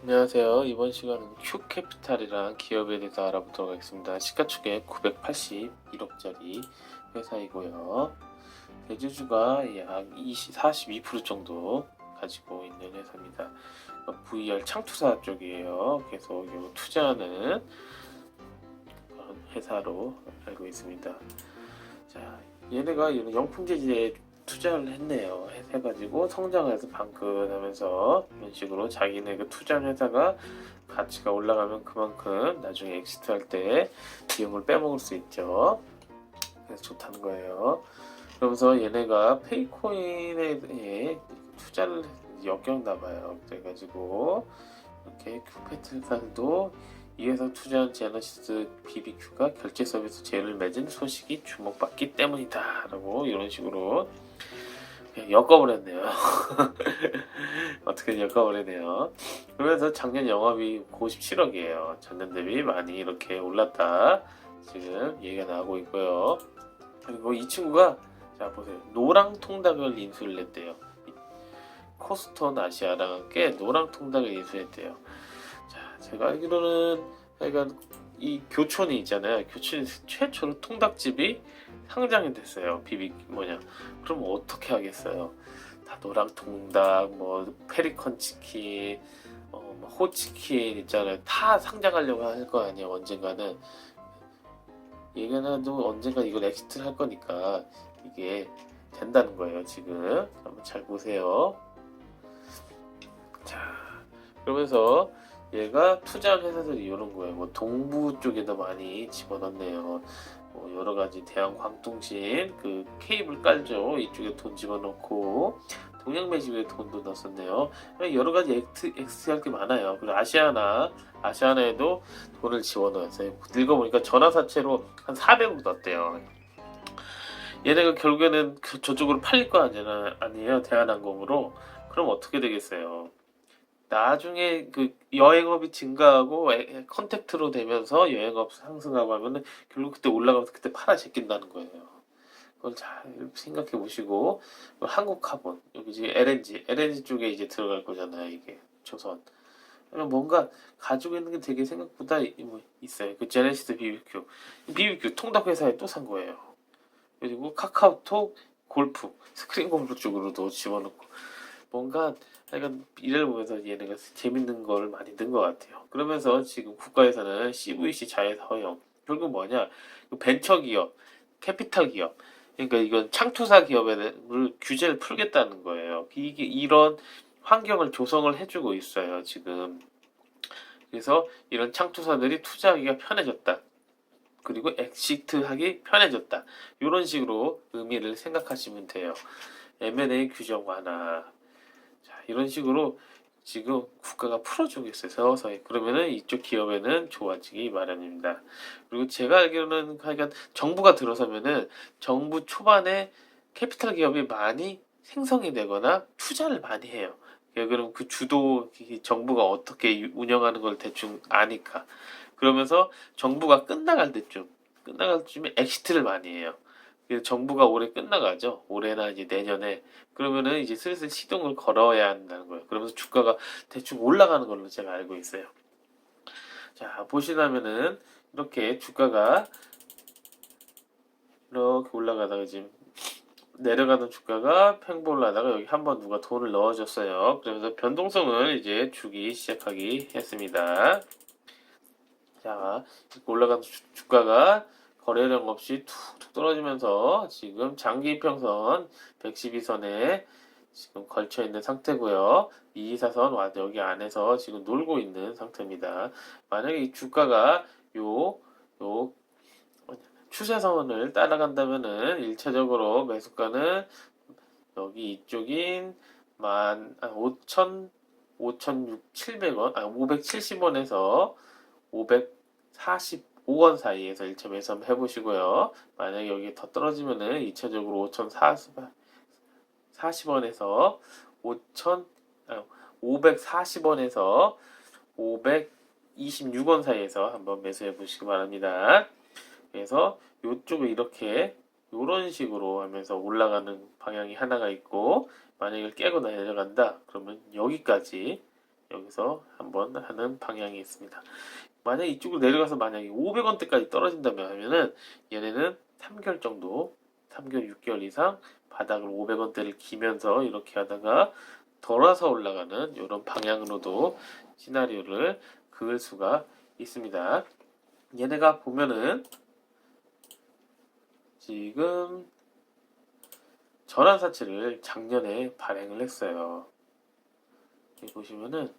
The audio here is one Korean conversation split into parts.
안녕하세요. 이번 시간은 큐캐피탈이라는 기업에 대해서 알아보도록 하겠습니다. 시가총액 981억짜리 회사이고요. 대주주가 약 20, 42% 정도 가지고 있는 회사입니다. VR 창투사 쪽이에요. 요 투자하는 회사로 알고 있습니다. 자, 얘네가 영풍재질에 투자를 했네요. 해- 해가지고 성장해서 방긋하면서 이런 식으로 자기네 그 투자한 회사가 가치가 올라가면 그만큼 나중에 엑시트 할 때 비용을 빼먹을 수 있죠. 그래서 좋다는 거예요. 그러면서 얘네가 페이코인에 예, 투자를 역겹나 봐요. 그래가지고 이렇게 큐페트사도 이 회사 투자한 제너시스 BBQ가 결제 서비스 제휴를 맺은 소식이 주목받기 때문이다 라고 이런 식으로 엮어버렸네요. 어떻게 엮어버리네요. 그러면서 작년 영업이 97억이에요. 작년 대비 많이 이렇게 올랐다. 지금 얘기가 나오고 있고요. 그리고 이 친구가 자 보세요. 노랑 통닭을 인수를 했대요. 코스톤 아시아랑 함께 노랑 통닭을 인수했대요. 자 제가 알기로는 약간 이 교촌이 있잖아요. 교촌이 최초로 통닭집이 상장이 됐어요. 비비 뭐냐? 그럼 어떻게 하겠어요? 다 노랑 통닭, 뭐 페리컨 치킨, 어, 뭐 호치킨 있잖아요. 다 상장하려고 할 거 아니에요. 언젠가는 얘네도 언젠가 이걸 엑시트 할 거니까 이게 된다는 거예요. 지금 한번 잘 보세요. 자, 그러면서 얘가 투자한 회사들이 이런 거예요. 뭐 동부 쪽에도 많이 집어넣네요. 뭐 여러 가지 대한 광통신 그 케이블 깔죠. 이쪽에 돈 집어넣고 동양 매집에 돈도 넣었었네요. 여러 가지 엑트, 엑스 할게 많아요. 그리고 아시아나 아시아나에도 돈을 집어넣었어요. 읽어보니까 전화사채로 한 400억 넣었대요. 얘네가 결국에는 그 저쪽으로 팔릴 거 아니야, 아니에요. 대한항공으로. 그럼 어떻게 되겠어요? 나중에 그 여행업이 증가하고 컨택트로 되면서 여행업 상승하고 하면은 결국 그때 올라가면서 그때 팔아 제낀다는 거예요. 그걸 잘 생각해 보시고 한국 카본 여기 지금 LNG LNG 쪽에 이제 들어갈 거잖아요. 이게 조선. 뭔가 가지고 있는 게 되게 생각보다 이- 뭐 있어요. 그 제네시스 BBQ BBQ 통닭 회사에 또 산 거예요. 그리고 카카오톡 골프 스크린 골프 쪽으로도 집어넣고 뭔가 약간 이를 보면서 얘네가 재밌는 걸 많이 넣은 것 같아요. 그러면서 지금 국가에서는 CVC 자회사 허용 결국 뭐냐 그 벤처 기업, 캐피탈 기업 그러니까 이건 창투사 기업에 규제를 풀겠다는 거예요. 이게 이런 환경을 조성을 해주고 있어요 지금. 그래서 이런 창투사들이 투자하기가 편해졌다. 그리고 엑시트하기 편해졌다. 이런 식으로 의미를 생각하시면 돼요. M&A 규정 완화. 자, 이런 식으로 지금 국가가 풀어주고 있어요. 서서히. 그러면은 이쪽 기업에는 좋아지기 마련입니다. 그리고 제가 알기로는 하여간 정부가 들어서면은 정부 초반에 캐피탈 기업이 많이 생성이 되거나 투자를 많이 해요. 예, 그럼 그 주도 이 정부가 어떻게 운영하는 걸 대충 아니까. 그러면서 정부가 끝나갈 때쯤, 끝나갈 때쯤에 엑시트를 많이 해요. 그래서 정부가 올해 끝나가죠. 올해나 이제 내년에. 그러면은 이제 슬슬 시동을 걸어야 한다는 거예요. 그러면서 주가가 대충 올라가는 걸로 제가 알고 있어요. 자, 보시다면은 이렇게 주가가 이렇게 올라가다가 지금 내려가는 주가가 팽보를 하다가 여기 한번 누가 돈을 넣어줬어요. 그러면서 변동성을 이제 주기 시작하기 했습니다. 자, 올라가는 주, 주가가 거래량 없이 툭 툭 떨어지면서 지금 장기 이평선 112선에 지금 걸쳐 있는 상태고요. 224선 와 여기 안에서 지금 놀고 있는 상태입니다. 만약에 이 주가가 요, 요 추세선을 따라간다면은 1차적으로 매수가는 여기 이쪽인 만 아, 5천 5,700원 아 570원에서 545원 사이에서 1차 매수 해보시고요. 만약에 여기 더 떨어지면은 2차적으로 5,040원에서 5,000 아, 540원에서 526원 사이에서 한번 매수해 보시기 바랍니다. 그래서 이쪽에 이렇게 이런 식으로 하면서 올라가는 방향이 하나가 있고 만약에 깨고 내려간다 그러면 여기까지 여기서 한번 하는 방향이 있습니다. 만약 이쪽으로 내려가서 만약에 500원대까지 떨어진다면 하면은 얘네는 3개월 정도, 3개월, 6개월 이상 바닥을 500원대를 기면서 이렇게 하다가 돌아서 올라가는 이런 방향으로도 시나리오를 그을 수가 있습니다. 얘네가 보면은 지금 전환사채를 작년에 발행을 했어요. 여기 보시면은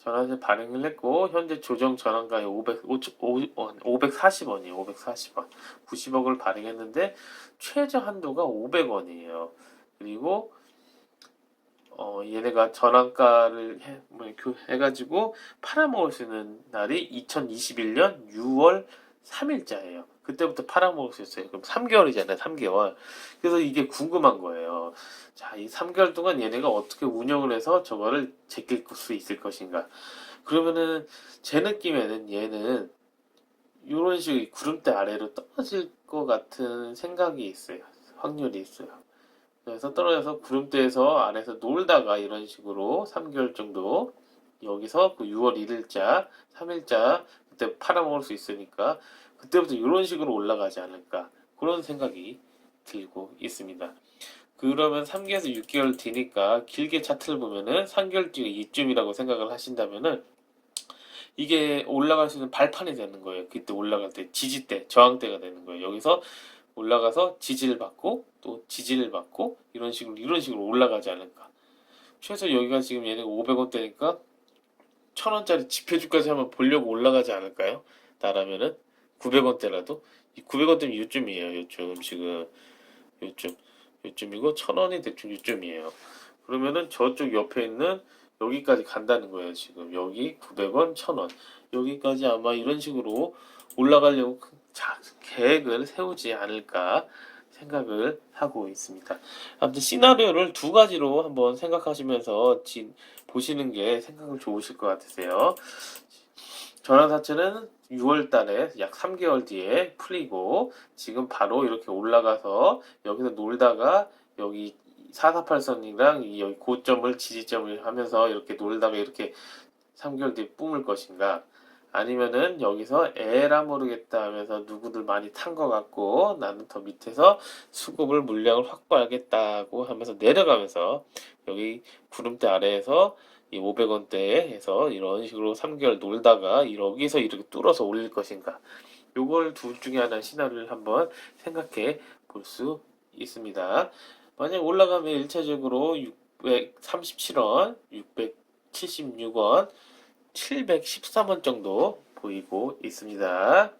전환사채 발행을 했고 현재 조정 전환가에 500, 540원이에요. 540원. 90억을 발행했는데 최저 한도가 500원이에요. 그리고 어, 얘네가 전환가를 해, 뭐, 교- 해가지고 팔아먹을 수 있는 날이 2021년 6월 3일자예요. 그때부터 팔아먹을 수 있어요. 그럼 3개월이잖아요. 3개월. 그래서 이게 궁금한 거예요. 자, 이 3개월 동안 얘네가 어떻게 운영을 해서 저거를 제낄 수 있을 것인가. 그러면은 제 느낌에는 얘는 이런 식의 구름대 아래로 떨어질 것 같은 생각이 있어요. 확률이 있어요. 그래서 떨어져서 구름대에서 안에서 놀다가 이런 식으로 3개월 정도 여기서 그 6월 1일자, 3일자 그때 팔아먹을 수 있으니까 그때부터 이런 식으로 올라가지 않을까 그런 생각이 들고 있습니다. 그러면 3개에서 6개월 뒤니까 길게 차트를 보면은 3개월 뒤가 이쯤이라고 생각을 하신다면은 이게 올라갈 수 있는 발판이 되는 거예요. 그때 올라갈 때 지지대, 저항대가 되는 거예요. 여기서 올라가서 지지를 받고 또 지지를 받고 이런 식으로 이런 식으로 올라가지 않을까. 최소 여기가 지금 얘네가 500원대니까 1000원짜리 지표주까지 한번 보려고 올라가지 않을까요? 나라면은 900원대라도 이 900원대면 요쯤이에요. 요쯤 지금 요쯤 요쯤이고 1000원이 대충 요쯤이에요. 그러면은 저쪽 옆에 있는 여기까지 간다는 거예요. 지금 여기 900원, 1000원 여기까지 아마 이런 식으로 올라가려고 그- 자, 계획을 세우지 않을까 생각을 하고 있습니다. 아무튼 시나리오를 두 가지로 한번 생각하시면서 지- 보시는 게 생각을 좋으실 것 같으세요. 전환사채는 6월 달에 약 3개월 뒤에 풀리고 지금 바로 이렇게 올라가서 여기서 놀다가 여기 448선이랑 이 여기 고점을 지지점을 하면서 이렇게 놀다가 이렇게 3개월 뒤에 뿜을 것인가? 아니면은 여기서 에라 모르겠다 하면서 누구들 많이 탄 것 같고 나는 더 밑에서 수급을 물량을 확보하겠다고 하면서 내려가면서 여기 구름대 아래에서 이 500원대에서 이런 식으로 3개월 놀다가 여기서 이렇게 뚫어서 올릴 것인가 요걸 둘 중에 하나 시나리오를 한번 생각해 볼 수 있습니다. 만약 올라가면 1차적으로 637원, 676원, 713원 정도 보이고 있습니다.